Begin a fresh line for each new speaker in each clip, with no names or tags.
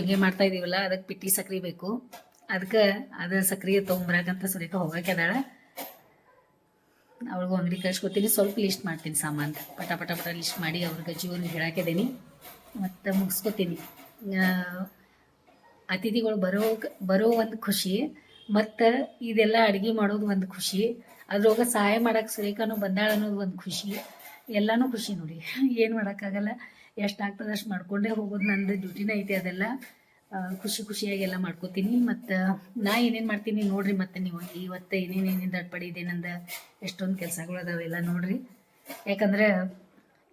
ಚುಂಗೆ ಮಾಡ್ತಾ ಇದೀವಲ್ಲ, ಅದಕ್ಕೆ ಪಿಟ್ಟಿ ಸಕ್ರೆ ಬೇಕು. ಅದಕ್ಕೆ ಅದು ಸಕ್ರೆ ತೊಗೊಂಬರಾಕಂತ ಸುರೇಖ ಹೋಗಕ್ಕೆ ಅದಾಳ. ಅವ್ಳಿಗೂ ಅಂಗಡಿ ಕಳ್ಸ್ಕೊತೀನಿ ಸ್ವಲ್ಪ ಲಿಸ್ಟ್ ಮಾಡ್ತೀನಿ ಸಾಮಾನು. ಪಟ ಪಟ ಪಟ ಲಿಸ್ಟ್ ಮಾಡಿ ಅವ್ರಿಗೆ ಜೀವನ ಹೇಳಾಕಿದ್ದೀನಿ. ಮತ್ತು ಮುಗಿಸ್ಕೊತೀನಿ. ಅತಿಥಿಗಳು ಬರೋ ಬರೋ ಒಂದು ಖುಷಿ, ಮತ್ತು ಇದೆಲ್ಲ ಅಡುಗೆ ಮಾಡೋದು ಒಂದು ಖುಷಿ. ಅದ್ರೊಳಗೆ ಸಹಾಯ ಮಾಡಕ್ಕೆ ಸುರೇಖಾನು ಬಂದಾಳ ಅನ್ನೋದು ಒಂದು ಖುಷಿ. ಎಲ್ಲನೂ ಖುಷಿ ನೋಡಿ. ಏನು ಮಾಡೋಕ್ಕಾಗಲ್ಲ. ಎಷ್ಟು ಆಗ್ತದೆ ಅಷ್ಟು ಮಾಡ್ಕೊಂಡೇ ಹೋಗೋದು ನಂದು ಡ್ಯೂಟಿನೇ ಐತಿ ಅದೆಲ್ಲ. ಖುಷಿ ಖುಷಿಯಾಗಿ ಎಲ್ಲ ಮಾಡ್ಕೋತೀನಿ. ಮತ್ತು, ನಾ ಏನೇನು ಮಾಡ್ತೀನಿ ನೋಡ್ರಿ ಮತ್ತೆ ನೀವು. ಇವತ್ತು ಏನೇನು ಏನೇನು ಇದೆ ಇದೇನಂದ ಎಷ್ಟೊಂದು ಕೆಲಸಗಳು ಅದಾವೆಲ್ಲ ನೋಡ್ರಿ. ಯಾಕಂದ್ರೆ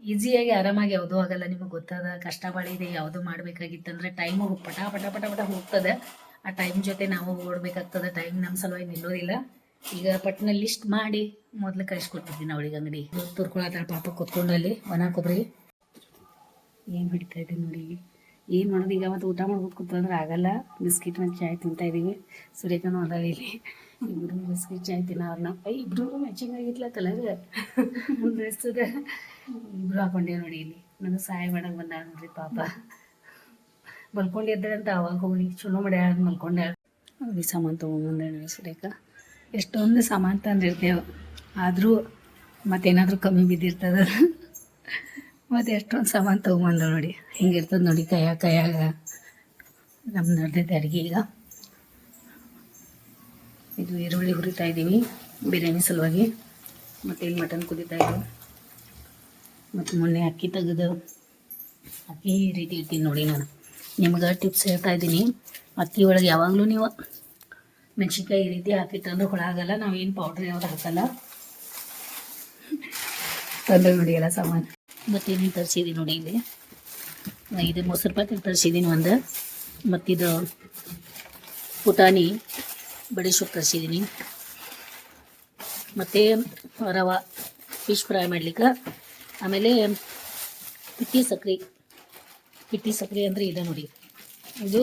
ಈಸಿಯಾಗಿ ಆರಾಮಾಗಿ ಯಾವುದೂ ಆಗಲ್ಲ ನಿಮಗೆ ಗೊತ್ತದ. ಕಷ್ಟ ಇದೆ, ಯಾವುದು ಮಾಡಬೇಕಾಗಿತ್ತಂದ್ರೆ ಟೈಮು ಪಟ ಪಟ ಪಟ ಪಟ ಹೋಗ್ತದೆ. ಆ ಟೈಮ್ ಜೊತೆ ನಾವು ಓಡಬೇಕಾಗ್ತದೆ. ಟೈಮ್ ನಮ್ಮ ಸಲುವಾಗಿ ನಿಲ್ಲೋದಿಲ್ಲ. ಈಗ ಪಟ್ನ ಲಿಸ್ಟ್ ಮಾಡಿ ಮೊದಲು ಕಳಿಸ್ಕೊಟ್ಟಿದ್ದೀನಿ ಅವಳಿಗೆ ಅಂಗಡಿ. ತುರ್ಕೊಳತ್ತಾಳ ಪಾಪ ಕೂತ್ಕೊಂಡಲ್ಲಿ ಒಣ ಕೊಬ್ಬರಿ. ಏನು ಹಿಡಿತಾ ಇದ್ದೀನಿ ನೋಡಿ. ಏನು ಮಾಡೋದು? ಈಗ ಮತ್ತೆ ಊಟ ಮಾಡ್ಬೇಕು ಕೂತ್ಕೊಂಡ್ರೆ ಆಗಲ್ಲ. ಬಿಸ್ಕಿಟ್ ಮತ್ತು ಚಾಯ್ ತಿಂತಾ ಇದ್ದೀವಿ ಸುರೇಖನೂ ಅದಾವ ಇಲ್ಲಿ. ಇಬ್ರು ಬಿಸ್ಕಿಟ್, ಚಾಯ್ ತಿನ್ನೋರ್ನ ಇಬ್ರು ಮ್ಯಾಚಿಂಗ್ ಆಗಿತ್ತಲ್ಲ ಕಲರ್ ಡ್ರೆಸ್ಸದ ಇಬ್ರು ಹಾಕೊಂಡೇವ್ ನೋಡಿ ಇಲ್ಲಿ. ನನಗೆ ಸಹಾಯ ಮಾಡಕ್ಕೆ ಬಂದ ನೋಡ್ರಿ ಪಾಪ. ಮಲ್ಕೊಂಡು ಅಂತ ಅವಾಗ ಹೋಗಿ. ಚಲೋ ಮಾಡ್ಯಾಳ ಮಲ್ಕೊಂಡ್ಯಾಳ ಅವ್ರಿಗೆ ಸಾಮಾನು ತೊಗೊಂಬಂದೇಳಿ ಸುರೇಖ. ಎಷ್ಟೊಂದು ಸಾಮಾನು ತಂದಿರ್ತೇವೆ. ಆದರೂ ಮತ್ತೇನಾದರೂ ಕಮ್ಮಿ ಬಿದ್ದಿರ್ತದ. ಮತ್ತು ಎಷ್ಟೊಂದು ಸಾಮಾನು ತೊಗೊಂಬಂದ ನೋಡಿ. ಹಿಂಗಿರ್ತದೆ ನೋಡಿ ಕೈಯ ಕೈಯಾಗ. ನಮ್ಮ ನಡೆದಿದ್ದ ಅಡುಗೆ ಈಗ. ಇದು ಈರುಳ್ಳಿ ಹುರಿತಾ ಇದ್ದೀವಿ, ಬಿರಿಯಾನಿ ಸಲುವಾಗಿ. ಮತ್ತು ಇಲ್ಲಿ ಮಟನ್ ಕುದಿತಾ ಇದ್ದೀವಿ ಮತ್ತು ಮೊನ್ನೆ ಅಕ್ಕಿ ತೆಗೆದು ಅಕ್ಕಿ ರೀತಿ ಇರ್ತೀನಿ ನೋಡಿ ನಾನು. ನಿಮ್ಗೆ ಟಿಪ್ಸ್ ಹೇಳ್ತಾ ಇದ್ದೀನಿ. ಅಕ್ಕಿ ಒಳಗೆ ಯಾವಾಗಲೂ ನೀವು ಮೆಣಸಿನ್ಕಾಯಿ ಈ ರೀತಿ ಹಾಕಿಟ್ಟಂದ್ರೆ ಹುಳ ಆಗಲ್ಲ ನಾವೇನು ಪೌಡ್ರ್ ಯಾವ್ದು ಹಾಕಲ್ಲ. ತಂದು ನೋಡಿ ಎಲ್ಲ ಸಾಮಾನು. ಮತ್ತೇನೇನು ಏನು ತರಿಸಿದ್ದೀನಿ ನೋಡಿ ಇಲ್ಲಿ. ಇದು ಮೊಸರು ಪಾತ್ರೆ ತರಿಸಿದ್ದೀನಿ ಒಂದು. ಮತ್ತಿದು ಪುಟಾಣಿ ಬಡಿ ಸೊಪ್ಪು ತರಿಸಿದ್ದೀನಿ ಮತ್ತು ರವೆ ಫಿಶ್ ಫ್ರೈ ಮಾಡ್ಲಿಕ್ಕೆ. ಆಮೇಲೆ ಪಿಟ್ಟಿ ಸಕ್ರೆ. ಪಿಟ್ಟಿ ಸಕ್ರೆ ಅಂದರೆ ಇದೆ ನೋಡಿ. ಇದು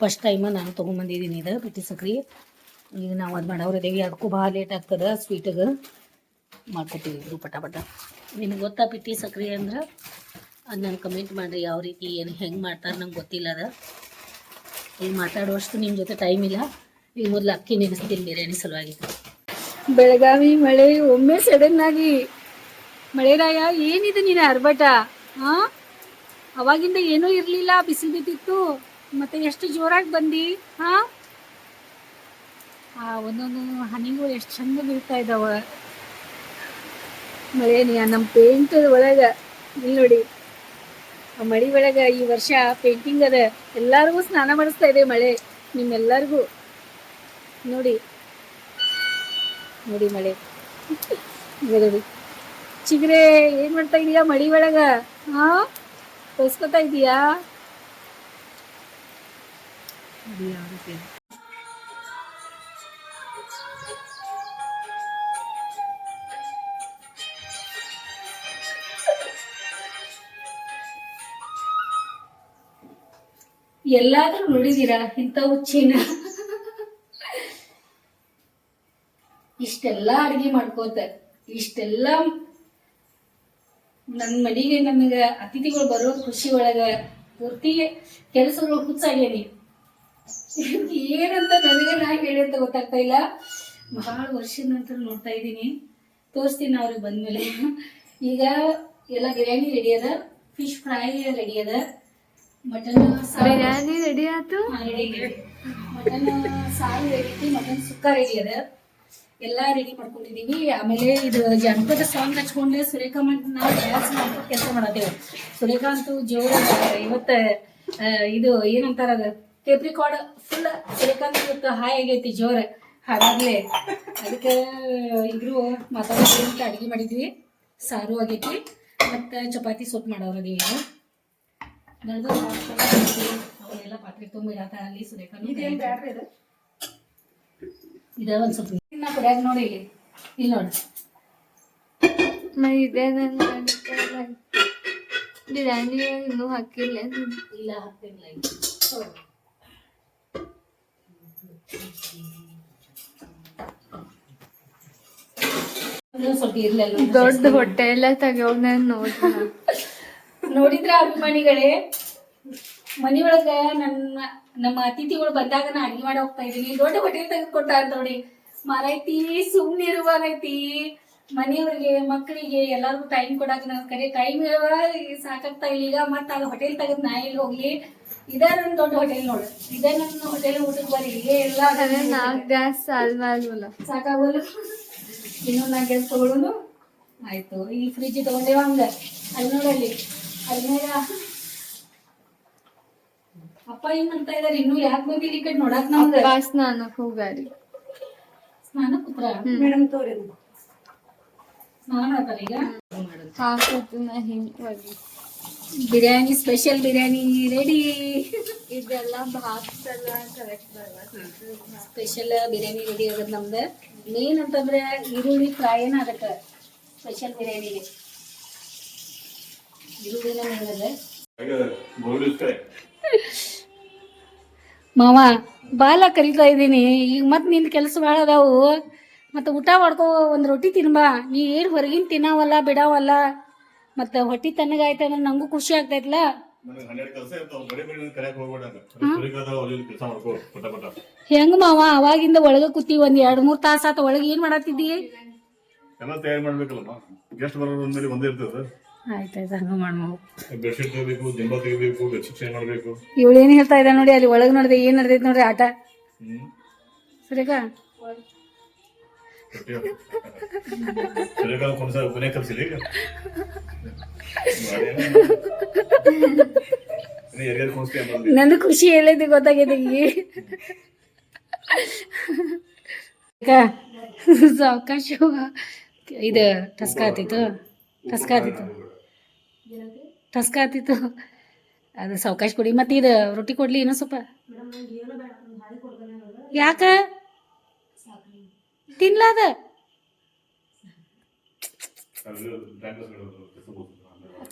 ಫಸ್ಟ್ ಟೈಮ ನಾನು ತೊಗೊಂಬಂದಿದ್ದೀನಿ ಇದು ಬಿಟ್ಟಿ ಸಕ್ರೆ. ಈಗ ನಾವು ಅದು ಮಾಡೋರಿದ್ದೀವಿ ಅದಕ್ಕೂ ಭಾಳ ಲೇಟ್ ಆಗ್ತದೆ ಸ್ವೀಟಿಗೆ ಮಾಡ್ಕೊತೀವಿ ಇದು ಪಟ ಪಟ. ನಿಮ್ಗೆ ಗೊತ್ತಾ ಬಿಟ್ಟಿ ಸಕ್ರೆ ಅಂದ್ರೆ? ಅದು ನಂಗೆ ಕಮೆಂಟ್ ಮಾಡಿರಿ ಯಾವ ರೀತಿ, ಏನು ಹೆಂಗೆ ಮಾಡ್ತಾರೆ ನಂಗೆ ಗೊತ್ತಿಲ್ಲ ಅದು. ಈಗ ಮಾತಾಡುವಷ್ಟು ನಿಮ್ಮ ಜೊತೆ ಟೈಮ್ ಇಲ್ಲ. ಈಗ ಮೊದಲು ಅಕ್ಕಿ ನೆನೆಸ್ತೀನಿ ಬಿರಿಯಾನಿ ಸಲುವಾಗಿ.
ಬೆಳಗಾವಿ ಮಳೆ, ಒಮ್ಮೆ ಸಡನ್ ಆಗಿ. ಮಳೆರಾಯ ಏನಿದೆ ನೀನು ಅರ್ಬಟ? ಹಾಂ ಅವಾಗಿಂದ ಏನೂ ಇರಲಿಲ್ಲ, ಬಿಸಿ ಬಿದ್ದಿತ್ತು. ಮತ್ತೆ ಎಷ್ಟು ಜೋರಾಗಿ ಬಂದಿ, ಹಾ? ಆ, ಒಂದೊಂದು ಹನಿಗಳು ಎಷ್ಟು ಚಂದ ಬೀಳ್ತಾ ಇದಾವ. ಮಳೆನಿಯ ನಮ್ಮ ಪೇಂಟ್ ಒಳಗ ಇಲ್ಲಿ ನೋಡಿ. ಮಳಿ ಒಳಗ ಈ ವರ್ಷ ಪೇಂಟಿಂಗ್ ಅದ. ಎಲ್ಲಾರ್ಗು ಸ್ನಾನ ಮಾಡಿಸ್ತಾ ಇದೆ ಮಳೆ, ನಿಮ್ಮೆಲ್ಲರಿಗೂ. ನೋಡಿ. ನೋಡಿ ಮಳೆ. ನೋಡಿ. ಚಿಗ್ರೆ, ಏನ್ ಮಾಡ್ತಾ ಇದೀಯಾ ಮಳಿ ಒಳಗ? ಹಾ? ತೋರ್ಸ್ಕೊತಾ ಇದೀಯಾ?
ಎಲ್ಲಾದ್ರೂ ನೋಡಿದೀರಾ ಇಂಥ ಹುಚ್ಚಿನ ಇಷ್ಟೆಲ್ಲ ಅಡಿಗೆ ಮಾಡ್ಕೋತ, ಇಷ್ಟೆಲ್ಲ ನನ್ನ ಮನೆಗೆ ನನಗೆ ಅತಿಥಿಗಳು ಬರೋ ಖುಷಿ ಒಳಗ ಪೂರ್ತಿ ಕೆಲಸಗಳು ಏನಂತ ನನಗೆ ನಾ ಹೇಳಿ ಅಂತ ಗೊತ್ತಾಗ್ತಾ ಇಲ್ಲ. ಬಹಳ ವರ್ಷದ ನಂತರ ನೋಡ್ತಾ ಇದ್ದೀನಿ. ತೋರಿಸ್ತೀನಿ ಅವ್ರಿಗೆ ಬಂದ್ಮೇಲೆ. ಈಗ ಎಲ್ಲ ಬಿರಿಯಾನಿ ರೆಡಿ ಅದ. ಫಿಶ್ ಫ್ರೈ ರೆಡಿ ಅದ. ಮಟನ್ ಸಾರು.
ಬಿರಿಯಾನಿ ರೆಡಿ ಆಯ್ತು?
ಮಟನ್ ಸಾರು ರೆಡಿ ಐತಿ ಮಟನ್ ಸುಕ್ಕ ರೆಡಿ ಅದ. ಎಲ್ಲ ರೆಡಿ ಮಾಡ್ಕೊಂಡಿದೀವಿ. ಆಮೇಲೆ ಇದು ಜನಪದ ಸಾಂಗ್ ಹಚ್ಕೊಂಡೆ. ಸುರೇಖಾ ಮತ್ತು ನಾವು ಡ್ಯಾನ್ಸ್ ಮಾಡ್ಕೊಂಡು ಕೆಲಸ ಮಾಡತ್ತೇವೆ. ಸುರೇಖಾ ಅಂತೂ ಜೋರ ಇವತ್ತ ಇದು ಏನಂತಾರ ಅದ ಟೇಪ್ ರೆಕಾರ್ಡ್ ಫುಲ್ ಇವತ್ತು ಹಾಯ್ ಆಗೈತಿ ಜೋರ. ಹಾಗಾಗ್ಲೆ ಅದಕ್ಕೆ ಇಬ್ರು ಮಾತಾಡೋದ್ರಿಂದ ಅಡುಗೆ ಮಾಡಿದ್ವಿ. ಸಾರು ಆಗೈತಿ. ಮತ್ತು ಚಪಾತಿ ಸೊಪ್ಪು ಮಾಡೋರದು ಏನು? ನಡೆದು ಅವರೆಲ್ಲ ಪಾತ್ರೆ ತುಂಬಿಡತ್ತ ಅಲ್ಲಿ ಸುರೇಖಾನು ಇದ ಒಂದು ಸ್ವಲ್ಪ ನಾ ಕುಡಿಯಾಗ ನೋಡಿ ಇಲ್ಲಿ. ಇಲ್ಲಿ ನೋಡಿ.
ನಾ ಇದೆ ಇನ್ನೂ ಹಾಕಿಲ್ಲ.
ಇಲ್ಲ ಹಾಕ್ತಿಲ್ಲ
ದೊಡ್ಡ ಹೊಟ್ಟೆ ಎಲ್ಲ ತಗೋಗ್ ನಾನು.
ನೋಡಿದ್ರ ಅಭಿಮಾನಿಗಳೇ ಮನಿಯೊಳಗ ನನ್ನ ನಮ್ಮ ಅತಿಥಿಗಳು ಬಂದಾಗ ನಾ ಅಡಿಗೆ ಮಾಡಿ ಹೋಗ್ತಾ ಇದೀನಿ ದೊಡ್ಡ ಹೋಟೆಲ್ ತೆಗೆದುಕೊಟ್ಟ ನೋಡಿ. ಮಾರೈತಿ ಸುಮ್ಮನಿರುವಾಗೈತಿ ಮನೆಯವ್ರಿಗೆ ಮಕ್ಕಳಿಗೆ ಎಲ್ಲಾರ್ಗು ಟೈಮ್ ಕೊಡಾಕ ನನ್ ಕರೆ ಟೈಮ್ ಸಾಕಾಗ್ತಾ ಇಲ್ಲ. ಈಗ ಮತ್ತೆ ಅದು ಹೋಟೆಲ್ ತೆಗೆದ್ ನಾ ಇಲ್ಲಿ ಹೋಗ್ಲಿ? ಇದ ನನ್ನ ದೊಡ್ಡ ಹೋಟೆಲ್ ನೋಡು. ಇದೇ ನನ್ನ ಹೋಟೆಲ್ ಊಟಕ್ಕೆ ಬರೀ ಎಲ್ಲ
ನಾಲ್ಕು ಗ್ಯಾಸ್
ಸಾಕಾಗಲ್ಲ. ಇನ್ನೊಂದು ನಾಲ್ಕು ಗ್ಯಾಸ್ ತಗೊಳ್ಳೋದು ಆಯ್ತು. ಈ ಫ್ರಿಜ್ ತಗೊಂಡೇವ ಹಂಗೆ? ಅಲ್ಲಿ ನೋಡಲ್ಲಿ. ಅಲ್ಲಿ ನೋಡ. ಅಪ್ಪ ಏನ್ ಮಾಡ್ತಾ ಇದಾರೆ? ಇನ್ನು ಯಾಕೆ ಬಂದಿರಿ ಈ ಕಡೆ ನೋಡಕ್ ನಮ್ಗೆ?
ಅಪ್ಪ ಸ್ನಾನಕ್ಕೆ ಹೋಗ್ಯಾರಿ.
ಸ್ನಾನ ಪುತ್ರ
ಮೇಡಮ್ ತೋರಿ
ಸ್ನಾನ ಮಾಡ್ತಾರೆ ಈಗ?
ಹಿಂಗ್ ಹೋಗಿ.
ಬಿರಿಯಾನಿ ಸ್ಪೆಷಲ್ ಬಿರಿಯಾನಿ ರೆಡಿ
ಇದೆಲ್ಲ ಭಾಗ್ಸ್ ಎಲ್ಲ ಕರೆಕ್ಟ್ ಬರಲ್ಲ.
ಸ್ಪೆಷಲ್ ಬಿರಿಯಾನಿ ರೆಡಿ ಆಗದ್ ನಮ್ದು. ಮೇನ್ ಅಂತಂದ್ರೆ ಈರುಳ್ಳಿ ಫ್ರೈನ ಅದಕ್ಕೆ ಸ್ಪೆಷಲ್ ಬಿರಿಯಾನಿಗೆ. ಈರುಳ್ಳಿನ ಮಾವ ಬಾಲ ಕರಿತಾ ಇದ್ದೀನಿ. ಈಗ ಮತ್ತೆ ನಿನ್ನ ಕೆಲಸ ಭಾಳ ಅದಾವು. ಮತ್ತು ಊಟ ಮಾಡ್ಕೋ ಒಂದು ರೊಟ್ಟಿ ತಿನ್ಬಾ. ನೀ ಏನು ಹೊರಗಿನ ತಿನ್ನಾವಲ್ಲ ಬಿಡಾವಲ್ಲ. ಮತ್ತು ಹೊಟ್ಟಿ ತಣ್ಣಗಾಯ್ತ ಅಂದ್ರೆ ನಂಗೂ ಖುಷಿ ಆಗ್ತೈತ್ಲ?
ನನಗೆ ಹನ್ನೆರಡು ಕೆಲಸ ಇರ್ತಾವ ಬರೀ ಬರೀ ಕರೆಯಕ್ ಹೋಗ್ಬೇಡ ಸುರಿಗಾದ ಕೆಲಸ ಮಾಡ್ಕೋ ಪಟ ಪಟ.
ಹೆಂಗ್ ಮಾವ ಅವಾಗಿಂದ ಒಳಗೆ ಕೂತಿ ಒಂದ್ ಎರಡ್ ಮೂರು ತಾಸು ಆತ ಒಳಗೆ ಏನು ಮಾಡತ್ತಿದ್ದಿ
ಎಲ್ಲ ತಯಾರು ಗೆಸ್ಟ್ ಬರೋದ್ರ ಮೇಲೆ ಒಂದೇ ಇರ್ತದ.
ಆಯ್ತಾಯ್ತು ಹಂಗೆ ಮಾಡಿ ಮಾವು.
ಬೆಡ್ಶೀಟ್ ತೆಗಿಬೇಕು ದಿಂಬ ತೆಗಿಬೇಕು ಬೆಡ್ಶೀಟ್ ಚೇಂಜ್ ಮಾಡ್ಬೇಕು.
ಇವಳು ಏನು ಹೇಳ್ತಾ ಇದ್ದ ನೋಡಿ ಅಲ್ಲಿ ಒಳಗೆ ನೋಡಿದೆ ಏನು ನಡ್ದೈತೆ ನೋಡ್ರಿ ಆಟ. ಸರಿಗಾ?
ಸುರಿಗಾಲ ಕೊನ್ಸ boneca, ಕಲ್ಸಿಲ್ಲ ಈಗ ಕೊನ್ಸ್ತಿ ಅನ್ನೋದು
ನನ್ನ ಖುಷಿ ಎಲ್ಲೈತಿ ಗೊತ್ತಾಗೈತೆ ಈಗ ಸಾವಕಾಶ ಇದು ಟಸ್ಕಾತಿತ್ತು ಟಸ್ಕ ಆತಿತ್ತು ಟಸ್ಕ ಆತಿತ್ತು ಅದು ಸಾವಕಾಶ ಕೊಡಿ ಮತ್ತೆ ಇದು ರೊಟ್ಟಿ ಕೊಡ್ಲಿ ಇನ್ನೂ ಸ್ವಲ್ಪ ಯಾಕ ತಿನ್ಲಾದ.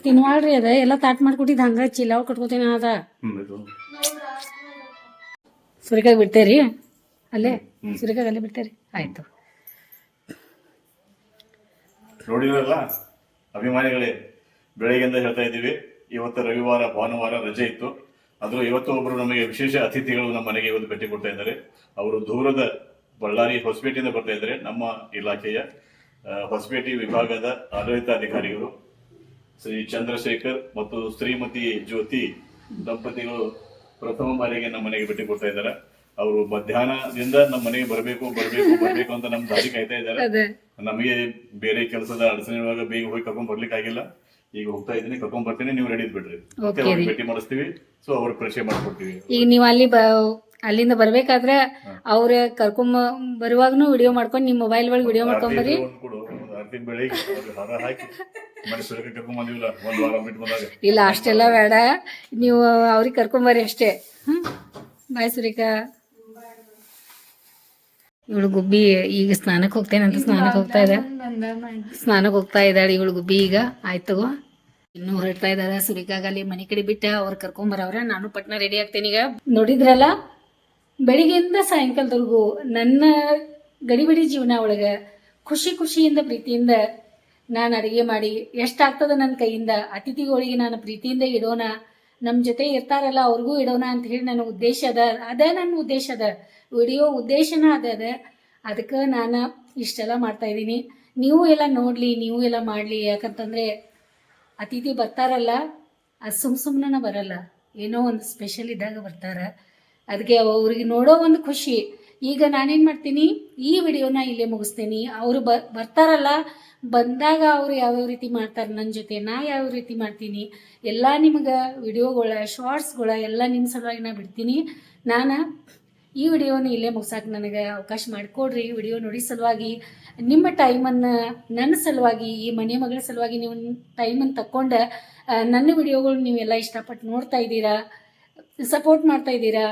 ತಿನ್ವಾಳ್ರಿ ಅದ, ಎಲ್ಲ ತಾಟ್ ಮಾಡ್ಕೊಟ್ಟಿದ್ ಹಂಗ ಚಿಲಾವ್ ಕಟ್ಕೋತೀನಿ ಅದ. ಸುರಿಕಾಗಿ ಬಿಡ್ತೇರಿ? ಅಲ್ಲೇ? ಸುರಿಕಾಗಿ ಅಲ್ಲೇ ಬಿಡ್ತೇರಿ? ಆಯ್ತು.
ನೋಡಿದ್ರಲ್ಲ? ಅಭಿಮಾನಿಗಳೇ, ಬೆಳಗ್ಗೆಯಿಂದ ಹೇಳ್ತಾ ಇದ್ದೀವಿ. ಇವತ್ತು ರವಿವಾರ, ಭಾನುವಾರ ರಜೆ ಇತ್ತು. ಆದರೂ ಇವತ್ತು ಒಬ್ಬರು ನಮಗೆ ವಿಶೇಷ ಅತಿಥಿಗಳು ನಮ್ಮ ಮನೆಗೆ ಇವತ್ತು ಭೇಟಿ ಕೊಡ್ತಾ ಇದ್ದಾರೆ. ಅವರು ದೂರದ ಬಳ್ಳಾರಿ ಹೊಸಪೇಟೆಯಿಂದ ಬರ್ತಾ ಇದ್ದಾರೆ ನಮ್ಮ ಇಲಾಖೆಯ ಹೊಸಪೇಟೆ ವಿಭಾಗದ ಆಡಳಿತಾಧಿಕಾರಿಗಳು ಶ್ರೀ ಚಂದ್ರಶೇಖರ್ ಮತ್ತು ಶ್ರೀಮತಿ ಜ್ಯೋತಿ ದಂಪತಿಗಳು ಪ್ರಥಮ ಬಾರಿಗೆ ನಮ್ಮ ಮನೆಗೆ ಭೇಟಿ ಕೊಡ್ತಾ ಇದ್ದಾರೆ. ಅವರು ಮಧ್ಯಾಹ್ನದಿಂದ ನಮ್ಮ ಮನೆಗೆ ಬರಬೇಕು ಬರಬೇಕು ಬರಬೇಕು ಅಂತ ನಮ್ಮ ದಾರಿ ಕಾಯ್ತಾ ಇದ್ದಾರೆ. ನಮಗೆ ಬೇರೆ ಕೆಲಸದ ಅಡಚಣೆ ಒಳಗ ಬೇಗ ಹೋಗಿ ಕರ್ಕೊಂಡ್ ಬರ್ಲಿಕ್ಕೆ ಆಗಿಲ್ಲ. ಈಗ ಹೋಗ್ತಾ ಇದ್ದೀನಿ ಕರ್ಕೊಂಡ್ ಬರ್ತೀನಿ ನೀವು ರೆಡಿ ಬಿಡ್ರಿ. ಭೇಟಿ ಮಾಡಿಸ್ತೀವಿ. ಸೊ ಅವ್ರ ಪರಿಚಯ ಮಾಡ್ಕೊಡ್ತೀವಿ.
ಈಗ ನೀವು ಅಲ್ಲಿ ಅಲ್ಲಿಂದ ಬರ್ಬೇಕಾದ್ರೆ ಅವ್ರ ಕರ್ಕೊಂಬ ಬರುವಾಗನು ವಿಡಿಯೋ ಮಾಡ್ಕೊಂಡು ನಿಮ್ಮ ಮೊಬೈಲ್ ಒಳಗೆ ವಿಡಿಯೋ ಮಾಡ್ಕೊಂಡ್ ಬರ್ರಿ. ಇಲ್ಲ ಅಷ್ಟೆಲ್ಲ ಬೇಡ. ನೀವು ಅವ್ರಿಗೆ ಕರ್ಕೊಂಬರ್ರಿ ಅಷ್ಟೇ. ಹ್ಮ್? ಬಾಯ್ ಸುರೇಖಾ. ಇವಳು ಗುಬ್ಬಿ ಈಗ ಸ್ನಾನಕ್ಕೆ ಹೋಗ್ತೇನೆ ಅಂತ ಸ್ನಾನಕ್ಕೆ ಹೋಗ್ತಾ ಇದೆ.
ಬಂದ
ಸ್ನಾನಕ್ಕೆ ಹೋಗ್ತಾ ಇದ್ದಾಳೆ ಇವಳು ಗುಬ್ಬಿ ಈಗ. ಆಯ್ತು ಇನ್ನು ಹೊರಡ್ತಾ ಇದ್ದಾರೆ ಸುರಿಕಾಗಲ್ಲಿ ಮನೆ ಕಡೆ ಬಿಟ್ಟ ಅವ್ರು ಕರ್ಕೊಂಬರವ್ರ ನಾನು ಪಟ್ನ ರೆಡಿ ಆಗ್ತೇನೆ ಈಗ. ನೋಡಿದ್ರಲ್ಲ? ಬೆಳಿಗ್ಗೆಯಿಂದ ಸಾಯಂಕಾಲದವರೆಗೂ ನನ್ನ ಗಡಿಬಿಡಿ ಜೀವನ ಒಳಗೆ ಖುಷಿ ಖುಷಿಯಿಂದ ಪ್ರೀತಿಯಿಂದ ನಾನು ಅಡುಗೆ ಮಾಡಿ ಎಷ್ಟಾಗ್ತದ ನನ್ನ ಕೈಯಿಂದ, ಅತಿಥಿಗಳಿಗೆ ನಾನು ಪ್ರೀತಿಯಿಂದ ಇಡೋಣ ನಮ್ಮ ಜೊತೆ ಇರ್ತಾರಲ್ಲ ಅವ್ರಿಗೂ ಇಡೋಣ ಅಂತ ಹೇಳಿ ನನ್ನ ಉದ್ದೇಶ ಅದ, ಅದೇ ನನ್ನ ಉದ್ದೇಶ ಅದ, ವಿಡಿಯೋ ಉದ್ದೇಶನ ಅದ ಅದ. ಅದಕ್ಕೆ ನಾನು ಇಷ್ಟೆಲ್ಲ ಮಾಡ್ತಾ ಇದ್ದೀನಿ. ನೀವು ಎಲ್ಲ ನೋಡಲಿ, ನೀವು ಎಲ್ಲ ಮಾಡಲಿ, ಯಾಕಂತಂದರೆ ಅತಿಥಿ ಬರ್ತಾರಲ್ಲ, ಅದು ಸುಮ್ಮ ಸುಮ್ಮನೆ ಬರಲ್ಲ. ಏನೋ ಒಂದು ಸ್ಪೆಷಲ್ ಇದ್ದಾಗ ಬರ್ತಾರೆ. ಅದಕ್ಕೆ ಅವ್ರಿಗೆ ನೋಡೋ ಒಂದು ಖುಷಿ. ಈಗ ನಾನೇನು ಮಾಡ್ತೀನಿ, ಈ ವಿಡಿಯೋನ ಇಲ್ಲೇ ಮುಗಿಸ್ತೀನಿ. ಅವರು ಬ, ಬರ್ತಾರಲ್ಲ, ಬಂದಾಗ ಅವರು ಯಾವ್ಯಾವ ರೀತಿ ಮಾಡ್ತಾರೆ ನನ್ನ ಜೊತೆ ನಾ ಯಾವ ರೀತಿ ಮಾಡ್ತೀನಿ, ಎಲ್ಲ ನಿಮ್ಗೆ ವಿಡಿಯೋಗಳ ಶಾರ್ಟ್ಸ್ಗಳ ಎಲ್ಲ ನಿಮ್ಮ ಸಲುವಾಗಿ ನಾ ಬಿಡ್ತೀನಿ. ನಾನು ಈ ವಿಡಿಯೋನ ಇಲ್ಲೇ ಮುಗಿಸೋಕೆ ನನಗೆ ಅವಕಾಶ ಮಾಡಿಕೊಡ್ರಿ. ವಿಡಿಯೋ ನೋಡಿ ಸಲುವಾಗಿ, ನಿಮ್ಮ ಟೈಮನ್ನು ನನ್ನ ಸಲುವಾಗಿ, ಈ ಮನೆ ಮಗಳ ಸಲುವಾಗಿ ನೀವು ಟೈಮನ್ನು ತಕ್ಕೊಂಡು ನನ್ನ ವಿಡಿಯೋಗಳು ನೀವೆಲ್ಲ ಇಷ್ಟಪಟ್ಟು ನೋಡ್ತಾ ಇದ್ದೀರಾ, ಸಪೋರ್ಟ್ ಮಾಡ್ತಾ ಇದ್ದೀರಾ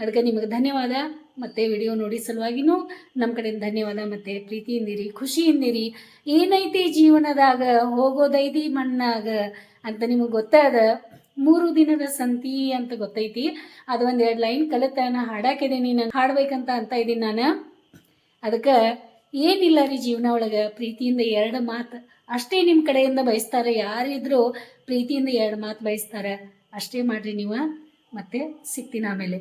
ಅದಕ್ಕೆ ನಿಮಗೆ ಧನ್ಯವಾದ. ಮತ್ತು ವಿಡಿಯೋ ನೋಡಿ ಸಲುವಾಗಿನೂ ನಮ್ಮ ಕಡೆಯಿಂದ ಧನ್ಯವಾದ. ಮತ್ತು ಪ್ರೀತಿಯಿಂದಿರಿ ಖುಷಿಯಿಂದಿರಿ ಏನೈತಿ ಜೀವನದಾಗ ಹೋಗೋದೈತಿ ಮಣ್ಣಾಗ ಅಂತ ನಿಮಗೆ ಗೊತ್ತಾದ ಮೂರು ದಿನದ ಸಂತಿ ಅಂತ ಗೊತ್ತೈತಿ. ಅದು ಒಂದು ಎರಡು ಲೈನ್ ಕಲಿತ ನಾ ಹಾಡಾಕಿದ್ದೀನಿ ನಾನು. ಹಾಡ್ಬೇಕಂತ ಅಂತ ಇದ್ದೀನಿ ನಾನು. ಅದಕ್ಕೆ ಏನಿಲ್ಲ ರೀ ಜೀವನ ಒಳಗೆ? ಪ್ರೀತಿಯಿಂದ ಎರಡು ಮಾತು. ಅಷ್ಟೇ ನಿಮ್ಮ ಕಡೆಯಿಂದ ಬಯಸ್ತಾರೆ. ಯಾರಿದ್ರು ಪ್ರೀತಿಯಿಂದ ಎರಡು ಮಾತು ಬಯಸ್ತಾರೆ. ಅಷ್ಟೇ ಮಾಡಿರಿ ನೀವು. ಮತ್ತೆ ಸಿಗ್ತೀನಿ ಆಮೇಲೆ.